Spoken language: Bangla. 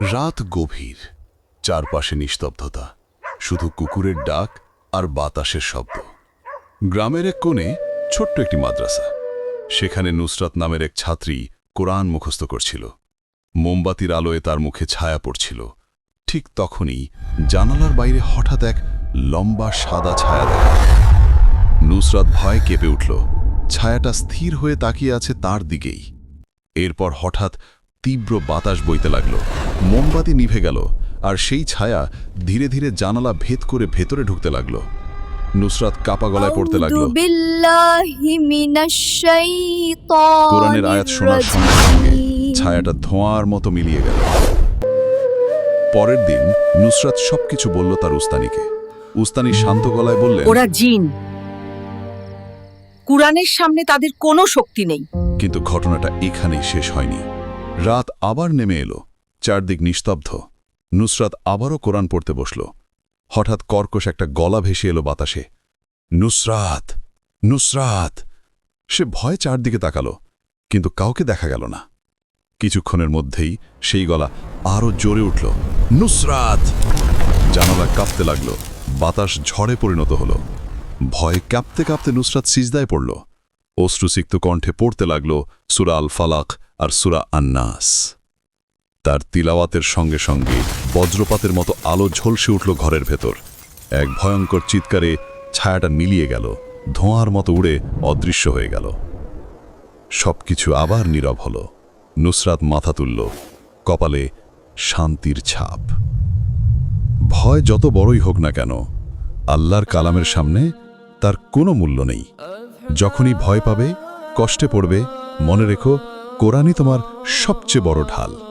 রাত গভীর, চারপাশে নিস্তব্ধতা, শুধু কুকুরের ডাক আর বাতাসের শব্দ। গ্রামের এক কোণে ছোট্ট একটি মাদ্রাসা, সেখানে নুসরাত নামের এক ছাত্রী কোরআন মুখস্থ করছিল। মোমবাতির আলোয় তার মুখে ছায়া পড়ছিল। ঠিক তখনই জানালার বাইরে হঠাৎ এক লম্বা সাদা ছায়া দেখা। নুসরাত ভয় কেঁপে উঠল। ছায়াটা স্থির হয়ে তাকিয়ে আছে তার দিকেই। এরপর হঠাৎ তীব্র বাতাস বইতে লাগল। মোমবাতি নিভে গেল আর সেই ছায়া ধীরে ধীরে জানালা ভেদ করে ভেতরে ঢুকতে লাগল। নুসরাত কাপা গলায় পড়তে লাগল। কোরআনের আয়াত শোনার সঙ্গে সঙ্গে ছায়াটা ধোঁয়ার মতো মিলিয়ে গেল। পরের দিন নুসরাত সবকিছু বলল তার উস্তানিকে। উস্তানি শান্ত গলায় বললেন ওরা জিন। কুরআনের সামনে তাদের কোনো শক্তি নেই। কিন্তু ঘটনাটা এখানেই শেষ হয়নি। রাত আবার নেমে এলো, চারদিক নিস্তব্ধ। নুসরাত আবারও কোরআন পড়তে বসল। হঠাৎ কর্কশ একটা গলা ভেসে এলো বাতাসে। নুসরাত নুসরাত! সে ভয় চারদিকে তাকালো, কিন্তু কাউকে দেখা গেল না। কিছুক্ষণের মধ্যেই সেই গলা আরও জোরে উঠল। নুসরাত! জানালা কাঁপতে লাগল, বাতাস ঝড়ে পরিণত হল। ভয়ে কাঁপতে কাঁপতে নুসরাত সিজদায় পড়ল। অশ্রুসিক্ত কণ্ঠে পড়তে লাগল সুরাল ফালাক আর সুরা আন্নাস। তার তিলাওয়াতের সঙ্গে সঙ্গে বজ্রপাতের মতো আলো ঝলসে উঠল ঘরের ভেতর। এক ভয়ঙ্কর চিৎকারে ছায়াটা মিলিয়ে গেল, ধোঁয়ার মতো উড়ে অদৃশ্য হয়ে গেল। সবকিছু আবার নীরব হল। নুসরাত মাথা তুলল, কপালে শান্তির ছাপ। ভয় যত বড়ই হোক না কেন, আল্লাহর কালামের সামনে তার কোনো মূল্য নেই। যখনই ভয় পাবে, কষ্টে পড়বে, মনে রেখো কোরআনই তোমার সবচেয়ে বড় ঢাল।